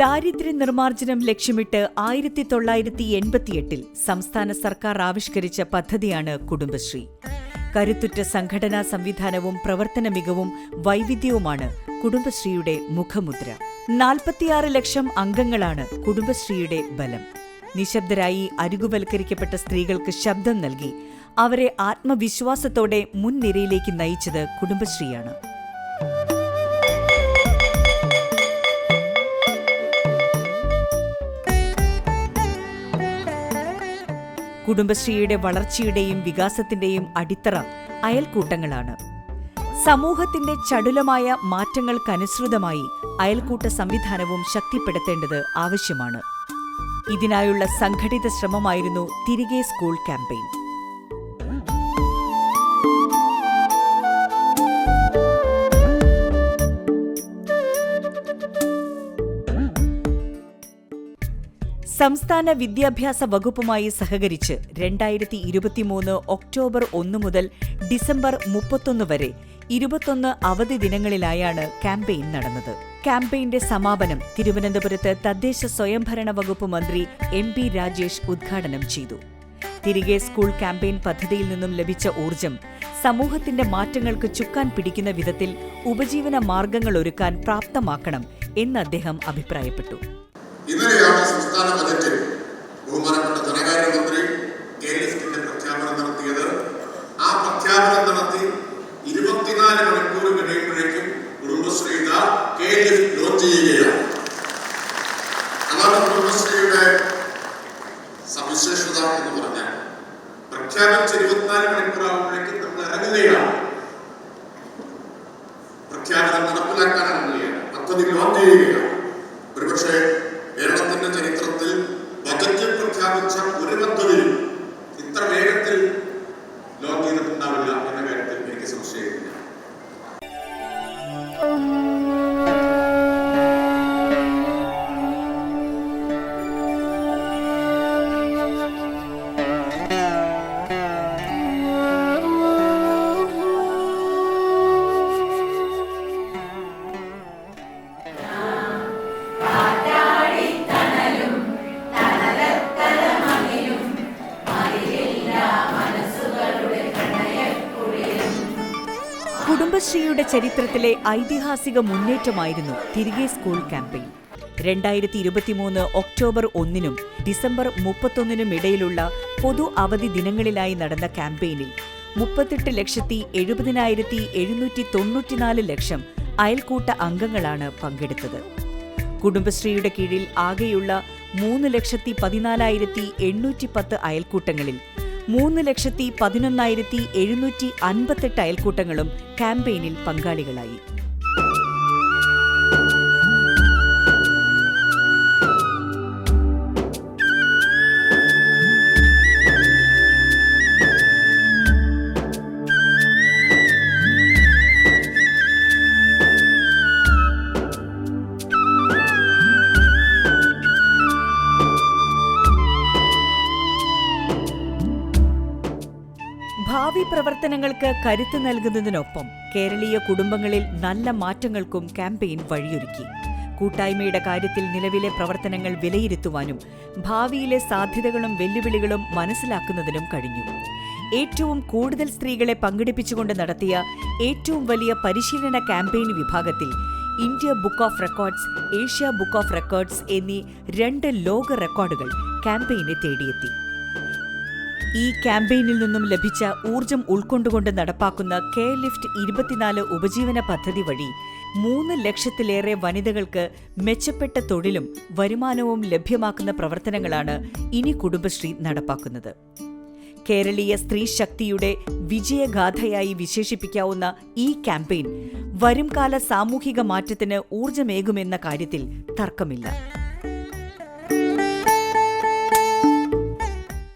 ദാരിദ്ര്യ നിർമ്മാർജനം ലക്ഷ്യമിട്ട് ആയിരത്തി തൊള്ളായിരത്തി എൺപത്തിയെട്ടിൽ സംസ്ഥാന സർക്കാർ ആവിഷ്കരിച്ച പദ്ധതിയാണ് കുടുംബശ്രീ. കരുത്തുറ്റ സംഘടനാ സംവിധാനവും പ്രവർത്തന മികവും വൈവിധ്യവുമാണ് കുടുംബശ്രീയുടെ മുഖമുദ്ര. നാൽപ്പത്തിയാറ് ലക്ഷം അംഗങ്ങളാണ് കുടുംബശ്രീയുടെ ബലം. നിശബ്ദരായി അരികുവൽക്കരിക്കപ്പെട്ട സ്ത്രീകൾക്ക് ശബ്ദം നൽകി. അവരെ ആത്മവിശ്വാസത്തോടെ മുൻനിരയിലേക്ക് നയിച്ചത് കുടുംബശ്രീയാണ്. കുടുംബശ്രീയുടെ വളർച്ചയുടെയും വികാസത്തിന്റെയും അടിത്തറ അയൽക്കൂട്ടങ്ങളാണ്. സമൂഹത്തിന്റെ ചടുലമായ മാറ്റങ്ങൾക്കനുസൃതമായി അയൽക്കൂട്ട സംവിധാനവും ശക്തിപ്പെടുത്തേണ്ടത് ആവശ്യമാണ്. ഇതിനായുള്ള സംഘടിത ശ്രമമായിരുന്നു തിരികെ സ്കൂൾ ക്യാമ്പയിൻ. സംസ്ഥാന വിദ്യാഭ്യാസ വകുപ്പുമായി സഹകരിച്ച് രണ്ടായിരത്തി ഇരുപത്തിമൂന്ന് ഒക്ടോബർ ഒന്ന് മുതൽ ഡിസംബർ മുപ്പത്തൊന്ന് വരെ ഇരുപത്തൊന്ന് അവധി ദിനങ്ങളിലായാണ് ക്യാമ്പയിൻ നടന്നത്. ക്യാമ്പയിന്റെ സമാപനം തിരുവനന്തപുരത്ത് തദ്ദേശ സ്വയംഭരണ വകുപ്പ് മന്ത്രി എം പി രാജേഷ് ഉദ്ഘാടനം ചെയ്തു. തിരികെ സ്കൂൾ ക്യാമ്പയിൻ പദ്ധതിയിൽ നിന്നും ലഭിച്ച ഊർജം സമൂഹത്തിന്റെ മാറ്റങ്ങൾക്ക് ചുക്കാൻ പിടിക്കുന്ന വിധത്തിൽ ഉപജീവന മാർഗങ്ങൾ ഒരുക്കാൻ പ്രാപ്തമാക്കണം എന്ന് അദ്ദേഹം അഭിപ്രായപ്പെട്ടു. ഇന്നലെയാണ് സംസ്ഥാന ബജറ്റിൽ ബഹുമാനപ്പെട്ട ധനകാര്യമന്ത്രി കെ ലിസ്റ്റിന്റെ പ്രഖ്യാപനം നടത്തിയത്. ആ പ്രഖ്യാപനം നടത്തി ഇരുപത്തിനാല് മണിക്കൂർ കഴിയുമ്പോഴേക്കും കുടുംബശ്രീ കെ ലിസ്റ്റ് ലോഞ്ച് ചെയ്യുകയാണ്. അതാണ് കുടുംബശ്രീയുടെ സവിശേഷത എന്ന് പറഞ്ഞാൽ പ്രഖ്യാപിച്ച് ഇരുപത്തിനാല് മണിക്കൂർ ആകുമ്പോഴേക്കും നമ്മൾ ഇറങ്ങുകയാണ്. പ്രഖ്യാപനം നടപ്പിലാക്കാൻ ഇറങ്ങുകയാണ് പദ്ധതി ലോഞ്ച് ചെയ്യുകയാണ്. ഒരുപക്ഷെ ബജറ്റിൽ കുടുംബശ്രീയുടെ ചരിത്രത്തിലെ ഐതിഹാസിക മുന്നേറ്റമായിരുന്നു തിരികെ സ്കൂൾ ക്യാമ്പയിൻ. രണ്ടായിരത്തി ഇരുപത്തിമൂന്ന് ഒക്ടോബർ ഒന്നിനും ഡിസംബർ മുപ്പത്തൊന്നിനും ഇടയിലുള്ള പൊതു അവധി ദിനങ്ങളിലായി നടന്ന ക്യാമ്പയിനിൽ മുപ്പത്തെട്ട് ലക്ഷത്തി എഴുപതിനായിരത്തി എഴുന്നൂറ്റി തൊണ്ണൂറ്റിനാല് ലക്ഷം അയൽക്കൂട്ട അംഗങ്ങളാണ് പങ്കെടുത്തത്. കുടുംബശ്രീയുടെ കീഴിൽ ആകെയുള്ള മൂന്ന് ലക്ഷത്തി പതിനാലായിരത്തി എണ്ണൂറ്റി പത്ത് അയൽക്കൂട്ടങ്ങളിൽ മൂന്ന് ലക്ഷത്തി പതിനൊന്നായിരത്തി എഴുന്നൂറ്റി അൻപത്തെട്ട് അയൽക്കൂട്ടങ്ങളും ക്യാമ്പയിനിൽ പങ്കാളികളായി. പ്രവർത്തനങ്ങൾക്ക് കരുത്ത് നൽകുന്നതിനൊപ്പം കേരളീയ കുടുംബങ്ങളിൽ നല്ല മാറ്റങ്ങൾക്കും ക്യാമ്പയിൻ വഴിയൊരുക്കി. കൂട്ടായ്മയുടെ കാര്യത്തിൽ നിലവിലെ പ്രവർത്തനങ്ങൾ വിലയിരുത്തുവാനും ഭാവിയിലെ സാധ്യതകളും വെല്ലുവിളികളും മനസ്സിലാക്കുന്നതിനും കഴിഞ്ഞു. ഏറ്റവും കൂടുതൽ സ്ത്രീകളെ പങ്കെടുപ്പിച്ചുകൊണ്ട് നടത്തിയ ഏറ്റവും വലിയ പരിശീലന ക്യാമ്പയിൻ വിഭാഗത്തിൽ India book of records Asia book of records എന്നീ രണ്ട് ലോക റെക്കോർഡുകൾ ക്യാമ്പയിനെ തേടിയെത്തി. ഈ ക്യാമ്പയിനിൽ നിന്നും ലഭിച്ച ഊർജം ഉൾക്കൊണ്ടുകൊണ്ട് നടപ്പാക്കുന്ന കെ ലിഫ്റ്റ് ഇരുപത്തിനാല് ഉപജീവന പദ്ധതി വഴി മൂന്ന് ലക്ഷത്തിലേറെ വനിതകൾക്ക് മെച്ചപ്പെട്ട തൊഴിലും വരുമാനവും ലഭ്യമാക്കുന്ന പ്രവർത്തനങ്ങളാണ് ഇനി കുടുംബശ്രീ നടപ്പാക്കുന്നത്. കേരളീയ സ്ത്രീ ശക്തിയുടെ വിജയഗാഥയായി വിശേഷിപ്പിക്കാവുന്ന ഈ ക്യാമ്പയിൻ വരുംകാല സാമൂഹിക മാറ്റത്തിന് ഊർജമേകുമെന്ന കാര്യത്തിൽ തർക്കമില്ല.